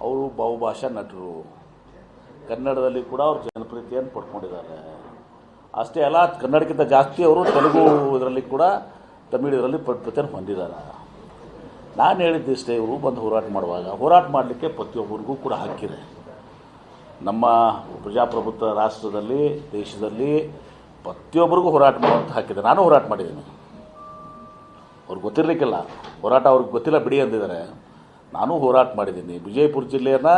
ಅವರು ಬಹುಭಾಷಾ ನಟರು. ಕನ್ನಡದಲ್ಲಿ ಕೂಡ ಅವರು ಜನಪ್ರಿಯತೆಯನ್ನು ಪಡ್ಕೊಂಡಿದ್ದಾರೆ. ಅಷ್ಟೇ ಅಲ್ಲ, ಕನ್ನಡಕ್ಕಿಂತ ಜಾಸ್ತಿ ಅವರು ತೆಲುಗು ಇದರಲ್ಲಿ ಕೂಡ ತಮಿಳು ಇದರಲ್ಲಿ ಪ್ರತಿಯನ್ನು ಹೊಂದಿದ್ದಾರೆ. ನಾನು ಹೇಳಿದ್ದಿಷ್ಟೇ ಇವರು ಬಂದು ಹೋರಾಟ ಮಾಡುವಾಗ. ಹೋರಾಟ ಮಾಡಲಿಕ್ಕೆ ಪ್ರತಿಯೊಬ್ಬರಿಗೂ ಕೂಡ ಹಕ್ಕಿದೆ. ನಮ್ಮ ಪ್ರಜಾಪ್ರಭುತ್ವ ರಾಷ್ಟ್ರದಲ್ಲಿ, ದೇಶದಲ್ಲಿ ಪ್ರತಿಯೊಬ್ಬರಿಗೂ ಹೋರಾಟ ಮಾಡುವಂತ ಹಾಕಿದೆ ನಾನು ಹೋರಾಟ ಮಾಡಿದ್ದೀನಿ. ಅವ್ರಿಗೆ ಗೊತ್ತಿರಲಿಕ್ಕಿಲ್ಲ. ಹೋರಾಟ ಅವ್ರಿಗೆ ಗೊತ್ತಿಲ್ಲ ಬಿಡಿ ಅಂದಿದ್ದಾರೆ. ನಾನು ಹೋರಾಟ ಮಾಡಿದ್ದೀನಿ. ವಿಜಯಪುರ ಜಿಲ್ಲೆಯನ್ನು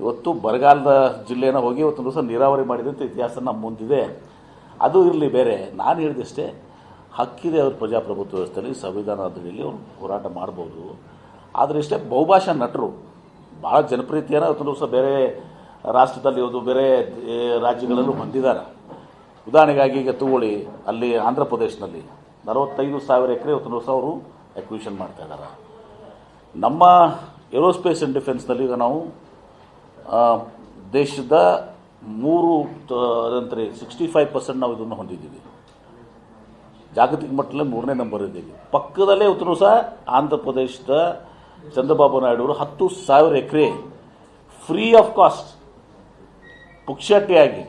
ಇವತ್ತು ಬರಗಾಲದ ಜಿಲ್ಲೆನ ಹೋಗಿ ಇವತ್ತು ದಿವಸ ನೀರಾವರಿ ಮಾಡಿದಂಥ ಇತಿಹಾಸ ನಮ್ಮ ಮುಂದಿದೆ. ಅದು ಇರಲಿ ಬೇರೆ. ನಾನು ಹೇಳಿದಷ್ಟೇ, ಹಕ್ಕಿದೆ ಅವ್ರ ಪ್ರಜಾಪ್ರಭುತ್ವ ವ್ಯವಸ್ಥೆಯಲ್ಲಿ, ಸಂವಿಧಾನ ಅಡಿಯಲ್ಲಿ ಅವ್ರು ಹೋರಾಟ ಮಾಡ್ಬೋದು. ಆದರೆ ಇಷ್ಟೇ ಬಹುಭಾಷಾ ನಟರು ಭಾಳ ಜನಪ್ರಿಯತೆಯನ್ನು ಇವತ್ತು ದಿವಸ ಬೇರೆ ರಾಷ್ಟ್ರದಲ್ಲಿ ಇವತ್ತು ಬೇರೆ ರಾಜ್ಯಗಳಲ್ಲೂ ಹೊಂದಿದ್ದಾರೆ. ಉದಾಹರಣೆಗಾಗಿ ಈಗ ತಗೊಳ್ಳಿ, ಅಲ್ಲಿ ಆಂಧ್ರ ಪ್ರದೇಶದಲ್ಲಿ ನಲವತ್ತೈದು ಸಾವಿರ ಎಕರೆ ಇವತ್ತು ದಿವಸ ಅವರು ಎಕ್ವಿಷನ್ ಮಾಡ್ತಾ ಇದ್ದಾರೆ ನಮ್ಮ ಏರೋಸ್ಪೇಸ್ ಆ್ಯಂಡ್ ಡಿಫೆನ್ಸ್ನಲ್ಲಿ ಈಗ ನಾವು ದೇಶದ ಮೂರು ಅದಂತರಿ ಸಿಕ್ಸ್ಟಿ ಫೈವ್ ಪರ್ಸೆಂಟ್ ನಾವು ಇದನ್ನು ಹೊಂದಿದ್ದೀವಿ. ಜಾಗತಿಕ ಮಟ್ಟದಲ್ಲಿ ಮೂರನೇ ನಂಬರ್ ಇದ್ದೀವಿ ಪಕ್ಕದಲ್ಲೇ ಉತ್ತರ ಸಹ ಆಂಧ್ರ ಪ್ರದೇಶದ ಚಂದ್ರಬಾಬು ನಾಯ್ಡು ಅವರು ಹತ್ತು ಸಾವಿರ ಎಕರೆ ಫ್ರೀ ಆಫ್ ಕಾಸ್ಟ್ ಪುಕ್ಷಟಿಯಾಗಿ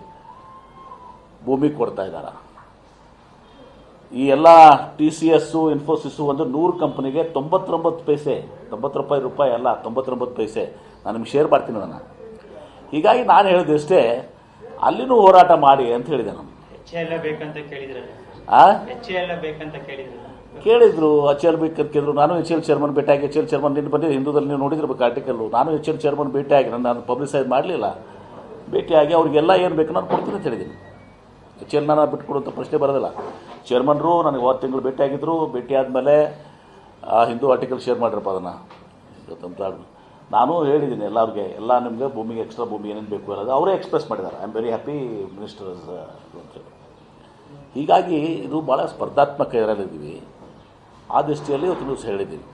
ಭೂಮಿ ಕೊಡ್ತಾ ಇದ್ದಾರೆ. ಈ ಎಲ್ಲ ಟಿ ಸಿ ಎಸ್ಸು ಇನ್ಫೋಸಿಸ್ಸು ಒಂದು ನೂರು ಕಂಪ್ನಿಗೆ ತೊಂಬತ್ತೊಂಬತ್ತು ಪೈಸೆ ತೊಂಬತ್ತು ರೂಪಾಯಿ ರೂಪಾಯಿ ಅಲ್ಲ ತೊಂಬತ್ತೊಂಬತ್ತು ಪೈಸೆ. ನಾನು ನಿಮ್ಗೆ ಶೇರ್ ಮಾಡ್ತೀನಿ ನಾನು ಹೀಗಾಗಿ ನಾನು ಹೇಳಿದಷ್ಟೇ ಅಲ್ಲಿನೂ ಹೋರಾಟ ಮಾಡಿ ಅಂತ ಹೇಳಿದೆ ನಾನು. ಕೇಳಿದ್ರು ಎಚ್ ಎಲ್ ಬೇಕಂತ ಕೇಳಿದ್ರು. ನಾನು ಎಚ್ ಎಲ್ ಚೇರ್ಮನ್ ಭೇಟಿಯಾಗಿ ಎಚ್ ಎಲ್ ಚೇರ್ಮನ್ ನಿನ್ನ ಬಂದಿದ್ದು ಹಿಂದೂದಲ್ಲಿ ನೀವು ನೋಡಿದಿರ್ಬೇಕು ಆರ್ಟಿಕಲ್ಲು ನಾನು ಎಚ್ ಎಲ್ ಚೇರ್ಮನ್ ಭೇಟಿಯಾಗಿ ನಾನು ನಾನು ಪಬ್ಲಿಸೈಸ್ ಮಾಡಲಿಲ್ಲ. ಭೇಟಿಯಾಗಿ ಅವ್ರಿಗೆಲ್ಲ ಏನು ಬೇಕು ನಾನು ಕೊಡ್ತೀನಿ ಅಂತ ಹೇಳಿದ್ದೀನಿ. ಎಚ್ ಎಲ್ ನಾನು ಬಿಟ್ಕೊಡುವಂಥ ಪ್ರಶ್ನೆ ಬರೋದಿಲ್ಲ. ಚೇರ್ಮನ್ರು ನನಗೆ ಹೋದ ತಿಂಗಳು ಭೇಟಿಯಾಗಿದ್ದರು ಭೇಟಿ ಆದಮೇಲೆ, ಆ ಹಿಂದೂ ಆರ್ಟಿಕಲ್ ಶೇರ್ ಮಾಡಿರಪ್ಪ ಅದನ್ನು. ನಾನು ಹೇಳಿದ್ದೀನಿ ಎಲ್ಲರಿಗೆ, ಎಲ್ಲ ನಿಮಗೆ ಭೂಮಿಗೆ ಎಕ್ಸ್ಟ್ರಾ ಭೂಮಿ ಏನೇನು ಬೇಕು ಅನ್ನೋದು ಅವರೇ ಎಕ್ಸ್ಪ್ರೆಸ್ ಮಾಡಿದ್ದಾರೆ. I am very happy ministers ಹೀಗಾಗಿ ಇದು ಭಾಳ ಸ್ಪರ್ಧಾತ್ಮಕ ಇದರಲ್ಲಿದ್ದೀವಿ. ಆ ದೃಷ್ಟಿಯಲ್ಲಿ ಇವತ್ತು ದಿವಸ ಹೇಳಿದ್ದೀನಿ.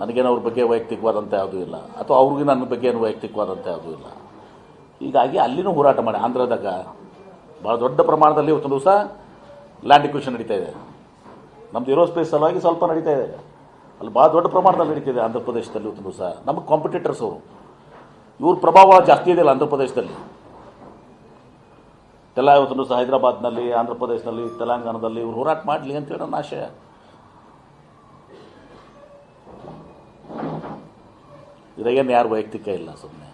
ನನಗೇನು ಅವ್ರ ಬಗ್ಗೆ ವೈಯಕ್ತಿಕವಾದಂಥ ಯಾವುದೂ ಇಲ್ಲ. ಅಥವಾ ಅವ್ರಿಗೆ ನನ್ನ ಬಗ್ಗೆ ಏನು ವೈಯಕ್ತಿಕವಾದಂಥ ಯಾವುದೂ ಇಲ್ಲ. ಹೀಗಾಗಿ ಅಲ್ಲಿನೂ ಹೋರಾಟ ಮಾಡಿ. ಆಂಧ್ರದಾಗ ಭಾಳ ದೊಡ್ಡ ಪ್ರಮಾಣದಲ್ಲಿ ಇವತ್ತು ದಿವಸ ಲ್ಯಾಂಡ್ ಇಕ್ವೇಷನ್ ನಡೀತಾ ಇದೆ. ನಮ್ಮದು ಏರೋಸ್ಪೇಸ್ ಸಲುವಾಗಿ ಸ್ವಲ್ಪ ನಡೀತಾ ಇದೆ. ಅಲ್ಲಿ ಭಾಳ ದೊಡ್ಡ ಪ್ರಮಾಣದಲ್ಲಿ ನಡೀತಿದೆ ಆಂಧ್ರ ಪ್ರದೇಶದಲ್ಲಿ ಇವತ್ತು ದಿವಸ. ನಮ್ಮ ಕಾಂಪಿಟೇಟರ್ಸ್ ಅವರು. ಇವ್ರ ಪ್ರಭಾವ ಜಾಸ್ತಿ ಇದೆಯಲ್ಲ ಆಂಧ್ರ ಪ್ರದೇಶದಲ್ಲಿ ಎಲ್ಲ ಇವತ್ತು ದಿವಸ ಹೈದರಾಬಾದ್ನಲ್ಲಿ ಆಂಧ್ರ ಪ್ರದೇಶದಲ್ಲಿ ತೆಲಂಗಾಣದಲ್ಲಿ ಇವ್ರು ಹೋರಾಟ ಮಾಡಲಿ ಅಂತೇಳಿ ನನ್ನ ಆಶಯ. ಇದಾಗೇನು ಯಾರು ವೈಯಕ್ತಿಕ ಇಲ್ಲ ಸುಮ್ಮನೆ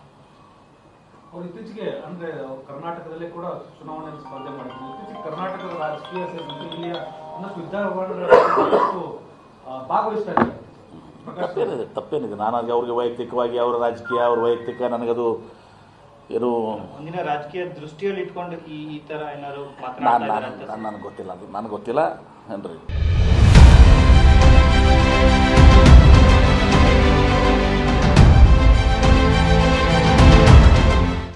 ಅವ್ರು ಇತ್ತೀಚೆಗೆ ಅಂದ್ರೆ ಅವ್ರು ಕರ್ನಾಟಕದಲ್ಲೇ ಕೂಡ ಚುನಾವಣೆಯಲ್ಲಿ ಸ್ಪರ್ಧೆ ಮಾಡಿದ್ರು. ಇತ್ತೀಚೆಗೆ ಕರ್ನಾಟಕದ ರಾಜಕೀಯ ಸೇರಿದಂತೆ ಇಲ್ಲಿಯ ಒಂದಷ್ಟು ವಿದ್ಯಾರ್ಥಿಗಳು ಭಾಗವಹಿಸ್ತಾ ಇದ್ದಾರೆ. ತಪ್ಪೇನಿದೆ ತಪ್ಪೇನಿದೆ. ನಾನು ಹಾಗೆ ಅವ್ರಿಗೆ ವೈಯಕ್ತಿಕವಾಗಿ ಅವರ ರಾಜಕೀಯ ಅವ್ರ ವೈಯಕ್ತಿಕ ನನಗದು ಏನು ಮುಂದಿನ ರಾಜಕೀಯ ದೃಷ್ಟಿಯಲ್ಲಿ ಇಟ್ಕೊಂಡು ಈ ಈ ತರ ಏನಾದ್ರು ನಾನು ನನಗೆ ಗೊತ್ತಿಲ್ಲ. ಅದು ನನಗೆ ಗೊತ್ತಿಲ್ಲ. ಏನ್ರಿ?